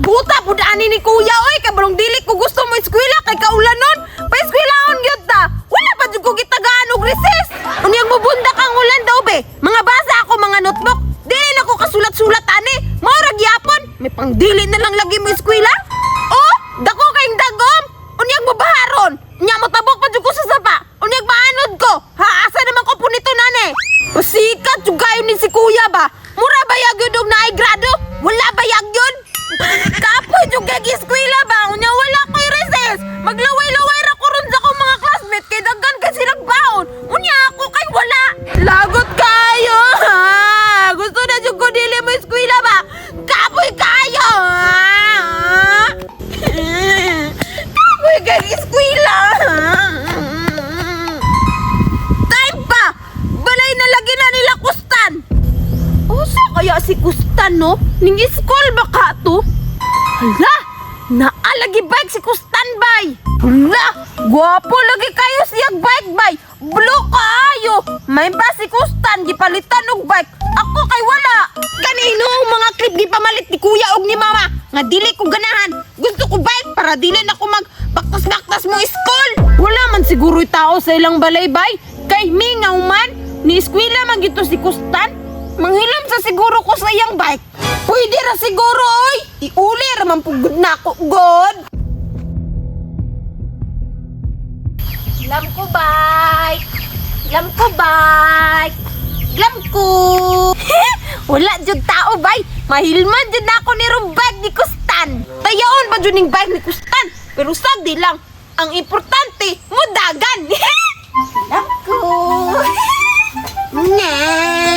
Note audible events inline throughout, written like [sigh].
Kaguta pud ani ni kuya oy kay barong dili ko gusto mo eskwela kay kaulanon. Pa eskwelahon gyud ta. Wala pa jud ko gitagaan og recess. Unyang mubunda kang ulan daw be. Mga basa ako mga notebook. Dili na ko kasulat-sulat ani. Mao ra gyapon. May pangdili na lang lagi mo eskwela. Oh, dako kayong dagom. Unyang mabaharon. Nya mo tabok pa jud ko sa sapa. Unyang maanod ko. Haasa naman ko punito nane. Pasikat jud kayo ni si kuya ba. Mura bayag yun og naay grado. Wala bayag yun. Kapoy jud kay eskwela ba. Unya wala ko'y recess. Maglaway-laway ra ko ron sa akong mga classmate kay daghan ka silang baon. Unya ako kay wala. Lagot kayo. ha? Gusto na jud ko dili mo eskwela ba. Kapoy kayo. ha? Kapoy kay eskwela. Time na lagi na nila kustan! Usa kaya si kustan, no? Ning school ba ka to? Hala! Naalagi bike si kustan, bay! Hala! Gwapo lagi kayo siyag bike, bay! Blue kaayo! May ba si kustan, gipalitan og bike? Ako kay wala! Kanino ang mga clip gipamalit ni kuya og ni mama? Nga dili ko ganahan! Gusto ko bike para dili na ko mag baktas-baktas mo school! Wala man siguro tao sa ilang balay-bay. Kay mingaw man, ni eskwela man gito si Kustan. Manghilam sa siguro ko sa iyang bike. Pwede ra siguro, oy! Iuli ra man pugod na ako, God! Lam ko bike! Lam ko bike! Lam ko! [laughs] Wala jud tao, bay! Mahilman jud na ako ni bike ni Kustan! Tayaon ba jud ning bike ni Kustan? Pero sagdi lang, ang importante, mudagan! [laughs] Lam ko! [laughs] Nga,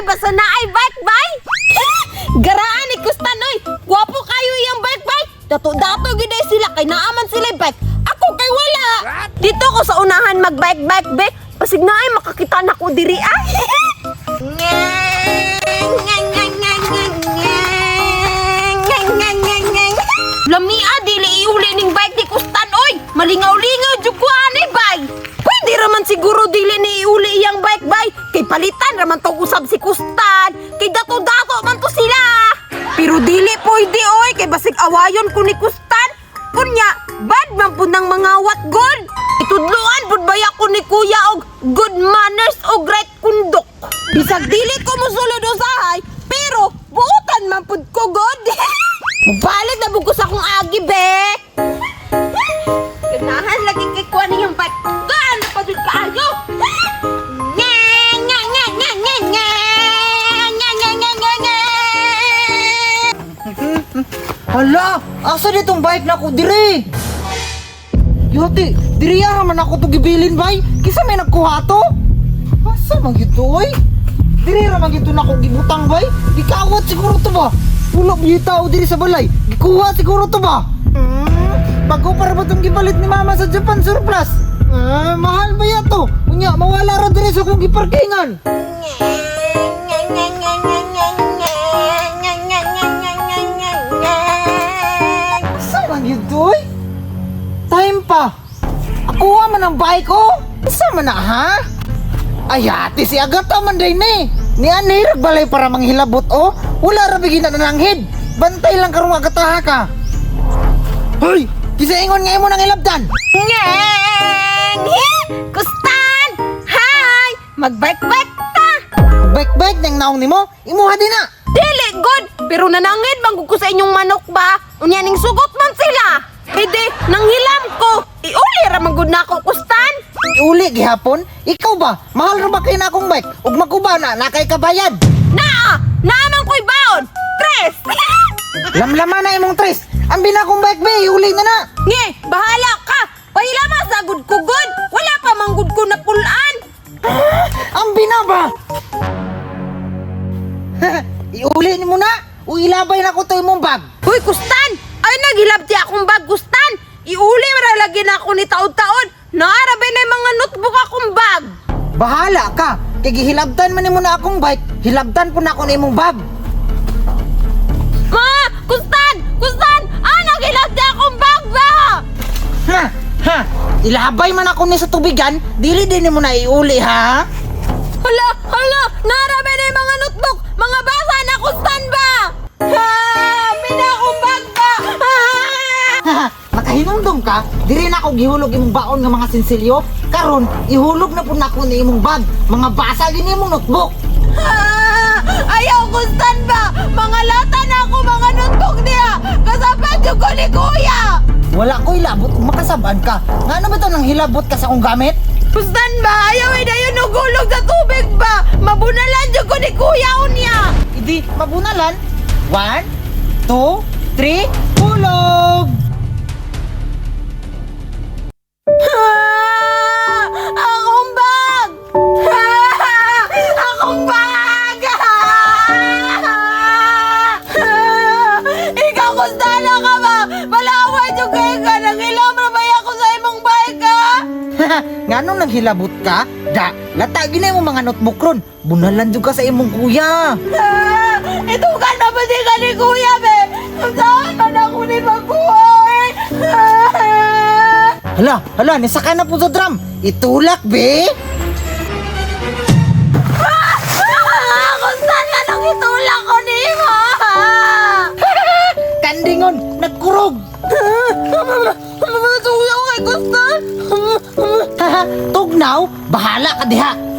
oy basta na ay bike bay. [laughs] Garaan ni Kustan oy. Gwapo kayo iyang bike bay. Dato-dato gid ay sila kay naaman sila bike. Ako kay wala. Dito ko sa unahan mag-bike bike be. Pasig na ay makakita na Raman siguro dili ni iuli iyang bike bay. Kay palitan raman tong usab si Kustan. Kay dato-dato man to sila. Pero dili pwede oy kay basig awayon ko ni Kustan. Kunya, bad man po ng mga what good. Itudluan pud baya ko ni kuya og good manners Hala, asa ditong bike na ko dire? Yote, diri ara man ako to gibilin bay. Kisa may nagkuha to? Asa man gito oy? Diri ra man gito nako gibutang bay. Gikawat siguro to ba? Pulo biyo tao diri sa balay. Gikuha siguro to ba? Hmm, bago para ba tong gipalit ni mama sa Japan surplus? Ah, mahal ba yato? Unya, mawala ra diri sa kong giparkingan. Asa Ang bike ko. Isa man na ha? Ay ate si Agata man day ni. Ni ani balay para manghilabot o. Wala ra bigina na nanghid. Bantay lang karong agataha ka. Hoy, kisa ingon nga imo nang ilabdan. Ngeng! Kustan! Hi! Magbike-bike ta! Bike-bike nang naong nimo. Imuha din na. Dili, good! Pero nanangid bang ko sa inyong manok ba? Unya ning sugot man sila! Pwede, nang hilam ko! Na ako, kustan! Iuli gihapon. Ikaw ba? Mahal ra ba kay na akong bike? Ug makuba na nakay kabayad. Naa! Naamang ko'y baon! Tres! [laughs] Lamlaman na imong tres. Ang binakong bike be, iuli na na. Nge, bahala ka! Pahilama sa good! Wala pa mang good ko na pulaan! [gasps] Ang binaba! [laughs] Iuli ni mo na! O ilabay na ko to imong bag! Uy, kustan! Ay, naghilap di akong bag, kustan! Iuli mara lagi na ako ni taon-taon! Naarabay na yung mga notebook akong bag! Bahala ka! Kay gihilabtan man nimo na akong bike, hilabtan po na ako na imong bag! Ma! Kustan! Kustan! Ah, naghilap di akong bag ba? ilabay man ako ni sa tubigan, dili din mo na iuli ha. Hala, hala, narami na ako gihulog imong baon nga mga sinsilyo. Karon, ihulog na po na ako ni imong bag, mga basa gini imong notebook. Ah, Ayaw kustan ba? Mga lata na ako, mga notebook niya. Kasapat yung ko ni kuya. Wala ko ilabot kung makasabaan ka. Nga ano ba ito nang hilabot ka sa akong gamit? Kustan ba? Ayaw ay dayon nugulog sa tubig ba? Mabunalan yung ko ni kuya unya. Idi, mabunalan. One, two, three, hulog! Nga nung naghilabot ka, da, lata gina mo mga notebook ron. Bunalan jud ka sa imong kuya. Ah, Ito ka na ba di ka ni kuya, be? Saan man ako ni magbuhay? Ah, Hala, hala, nisaka na po sa drum. Itulak, be. ध्या